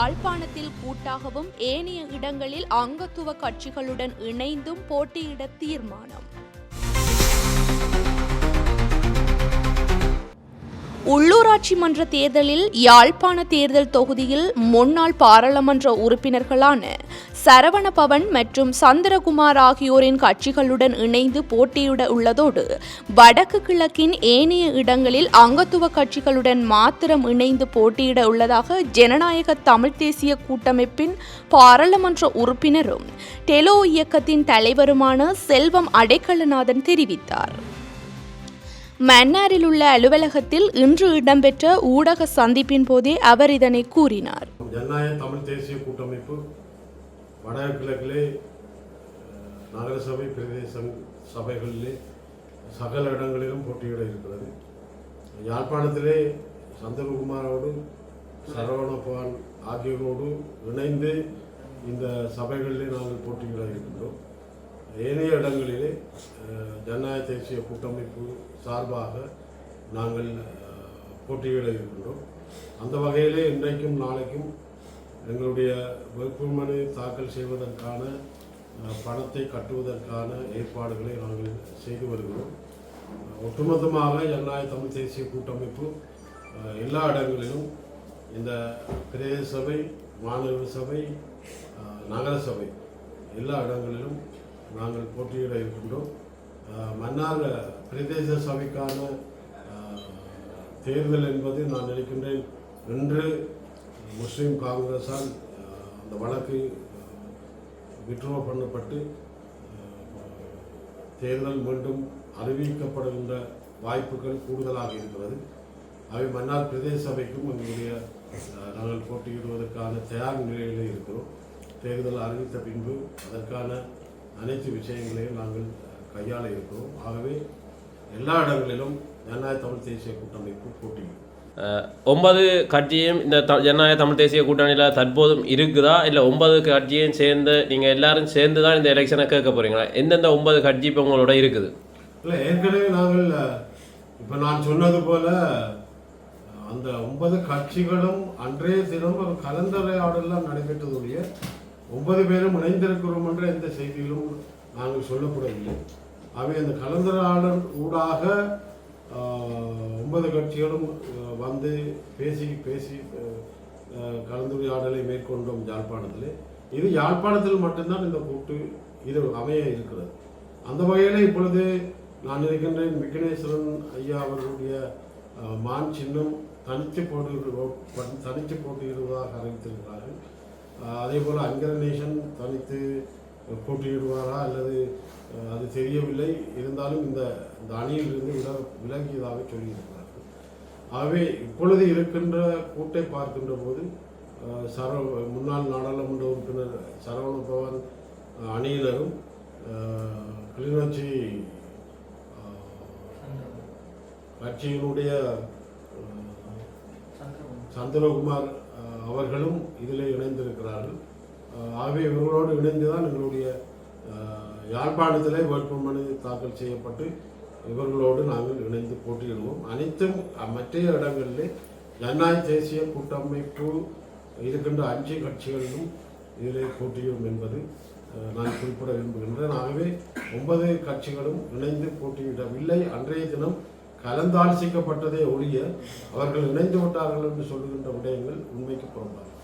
யாழ்ப்பாணத்தில் கூட்டாகவும் ஏனைய இடங்களில் அங்கத்துவ கட்சிகளுடன் இணைந்தும் போட்டியிட தீர்மானம். உள்ளூராட்சி மன்ற தேர்தலில் யாழ்ப்பாண தேர்தல் தொகுதியில் முன்னாள் பாராளுமன்ற உறுப்பினர்களான சரவணபவன் மற்றும் சந்திரகுமார் ஆகியோரின் கட்சிகளுடன் இணைந்து போட்டியிட உள்ளதோடு வடக்கு கிழக்கின் ஏனைய இடங்களில் அங்கத்துவ கட்சிகளுடன் மாத்திரம் இணைந்து போட்டியிட உள்ளதாக ஜனநாயக தமிழ் தேசிய கூட்டமைப்பின் பாராளுமன்ற உறுப்பினரும் டெலோ இயக்கத்தின் தலைவருமான செல்வம் அடைக்கலநாதன் தெரிவித்தார். மன்னாரில் உள்ள அலுவலகத்தில் இன்று இடம்பெற்ற ஊடக சந்திப்பின் போதே அவர் இதனை கூறினார். ஜனநாயக தமிழ் தேசிய கூட்டமைப்பு வடகிழக்கிலே நகரசபை பிரதேச சபைகளிலே சகல இடங்களிலும் போட்டியிட இருக்கிறது. யாழ்ப்பாணத்திலே சந்திரகுமாரோடு சரவணபவான் ஆகியோரோடு இணைந்து இந்த சபைகளிலே நாங்கள் போட்டியிட இருக்கின்றோம். ஏனைய இடங்களிலே ஜனநாயக தேசிய கூட்டமைப்பு சார்பாக நாங்கள் அஹ், போட்டியிட இருக்கின்றோம் அந்த வகையிலே இன்றைக்கும் நாளைக்கும் எங்களுடைய வேட்புமனு தாக்கல் செய்வதற்கான பணத்தை கட்டுவதற்கான ஏற்பாடுகளை நாங்கள் செய்து வருகிறோம். ஒட்டுமொத்தமாக ஜனநாயக தமிழ் தேசிய கூட்டமைப்பு எல்லா இடங்களிலும் இந்த பிரதேச சபை மாநகர சபை நகரசபை நகர சபை எல்லா இடங்களிலும் நாங்கள் போட்டியிட இருக்கின்றோம். மன்னார் பிரதேச சபைக்கான தேர்தல் என்பது நான் நினைக்கின்றேன். இன்று முஸ்லீம் காங்கிரஸால் அந்த வழக்கு விட்ரோ பண்ணப்பட்டு தேர்தல் மீண்டும் அறிவிக்கப்படுகின்ற வாய்ப்புகள் கூடுதலாக இருக்கிறது. அவை மன்னார் பிரதேச சபைக்கும் எங்களுடைய நாங்கள் போட்டியிடுவதற்கான தயார் நிலையிலே இருக்கிறோம். தேர்தல் அறிவித்த பின்பு அதற்கான அனைத்து விஷயங்களையும் நாங்கள் கையாள இருக்கிறோம். ஆகவே எல்லா இடங்களிலும் ஜனநாயக தமிழ் தேசிய கூட்டமைப்பு போட்டியிடும் ஒன்பது கட்சியும் இந்த த- ஜனநாயக தமிழ் தேசிய கூட்டணியில் தற்போதும் இருக்குதா? இல்லை ஒன்பது கட்சியும் சேர்ந்து நீங்கள் எல்லாரும் சேர்ந்து தான் இந்த எலெக்ஷனை கேட்க போறீங்களா? எந்தெந்த ஒன்பது கட்சி இப்போ உங்களோட இருக்குது? இல்லை ஏற்கனவே நாங்கள் இப்போ நான் சொன்னது போல அந்த ஒன்பது கட்சிகளும் அன்றைய தினம் ஒரு கலந்துரையாடலாம் நடைபெற்றதுடைய ஒன்பது பேரும் இணைந்திருக்கிறோம் என்ற எந்த செய்தியிலும் நாங்கள் சொல்லப்படவில்லை. அவை அந்த கலந்துரையாடல் ஊடாக ஒன்பது கட்சிகளும் வந்து பேசி பேசி கலந்துரையாடலை மேற்கொண்டோம் யாழ்ப்பாணத்தில். இது யாழ்ப்பாணத்தில் மட்டும்தான் இந்த கூட்டு இது அமைய இருக்கிறது. அந்த வகையில் இப்பொழுது நான் இருக்கின்றேன் விக்னேஸ்வரன் ஐயா அவர்களுடைய மான் சின்னம் தனித்து போட்டு தனித்து போட்டியிடுவதாக அறிவித்திருக்கிறார்கள். அதே போல் அங்கரநேசன் தனித்து போட்டியிடுவாரா அல்லது அது தெரியவில்லை. இருந்தாலும் இந்த இந்த அணியிலிருந்து வில விலகியதாக சொல்லியிருக்கிறார்கள். ஆகவே இப்பொழுது இருக்கின்ற கூட்டை பார்க்கின்ற போது சரவ முன்னாள் நாடாளுமன்ற உறுப்பினர் சரவண பவன் அணியினரும் கிளிநொச்சி கட்சியினுடைய சந்திரகுமார் அவர்களும் இதில் இணைந்திருக்கிறார்கள். ஆகவே இவர்களோடு இணைந்து தான் எங்களுடைய யாழ்ப்பாணத்தில் வேட்புமனு தாக்கல் செய்யப்பட்டு இவர்களோடு நாங்கள் இணைந்து போட்டியிடுவோம். அனைத்தும் மற்ற இடங்களிலே ஜனநாயக தேசிய கூட்டமைப்பு இருக்கின்ற அஞ்சு கட்சிகளிலும் இதிலே போட்டியிடும் என்பது நான் குறிப்பிட விரும்புகின்றேன். ஆகவே ஒன்பது கட்சிகளும் இணைந்து போட்டியிடவில்லை. அன்றைய தினம் கலந்தாலோசிக்கப்பட்டதே ஒழிய அவர்கள் இணைந்து விட்டார்கள் என்று சொல்லுகின்ற விடயங்கள் உண்மைக்கு புறம்பாகும்.